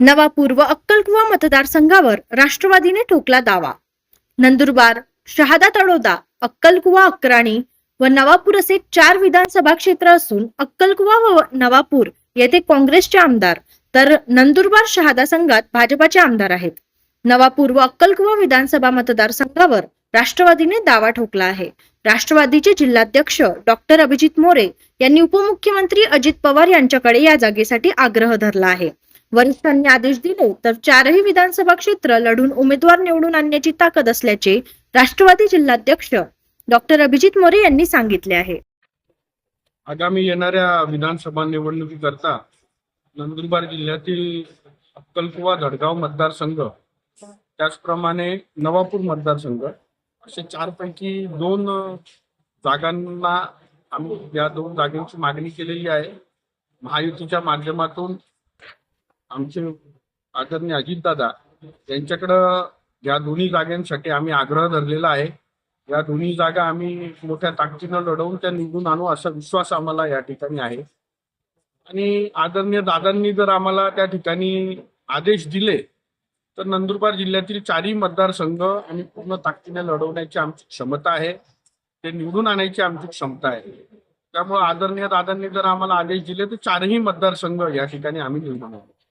नवापूर व अक्कलकुवा मतदारसंघावर राष्ट्रवादीने ठोकला दावा. नंदुरबार शहादा तळोदा अक्कलकुवा अक्राणी व नवापूर असे चार विधानसभा क्षेत्र असून अक्कलकुवा व नवापूर येथे काँग्रेसचे आमदार तर नंदुरबार शहादा संघात भाजपाचे आमदार आहेत. नवापूर व अक्कलकुवा विधानसभा मतदारसंघावर राष्ट्रवादीने दावा ठोकला आहे. राष्ट्रवादीचे जिल्हाध्यक्ष डॉक्टर अभिजित मोरे यांनी उपमुख्यमंत्री अजित पवार यांच्याकडे या जागेसाठी आग्रह धरला आहे. वरिष्ठांनी आदेश दिले तर चारही विधानसभा क्षेत्र लढून उमेदवार निवडून आणण्याची ताकद असल्याचे राष्ट्रवादी जिल्हाध्यक्ष डॉक्टर अभिजित मोरे यांनी सांगितले आहे. आगामी येणाऱ्या विधानसभा निवडणुकीकरता नंदुरबार जिल्ह्यातील अक्कलकुवा धडगाव मतदारसंघ त्याचप्रमाणे नवापूर मतदारसंघ असे चारपैकी दोन जागांना आम्ही या दोन जागांची मागणी केलेली आहे. महायुतीच्या माध्यमातून आमचे आदरणीय अजितदादा यांच्याकडं या दोन्ही जागांसाठी आम्ही आग्रह धरलेला आहे. या दोन्ही जागा आम्ही मोठ्या ताकदीनं लढवून त्या निवडून आणू असा विश्वास आम्हाला या ठिकाणी आहे. आणि आदरणीय दादांनी जर आम्हाला त्या ठिकाणी आदेश दिले तर नंदुरबार जिल्ह्यातील चारही मतदारसंघ आणि पूर्ण ताकदीने लढवण्याची आमची क्षमता आहे. ते निवडून आणायची आमची क्षमता आहे. त्यामुळे आदरणीय दादांनी जर आम्हाला आदेश दिले तर चारही मतदारसंघ या ठिकाणी आम्ही निवडून आणू.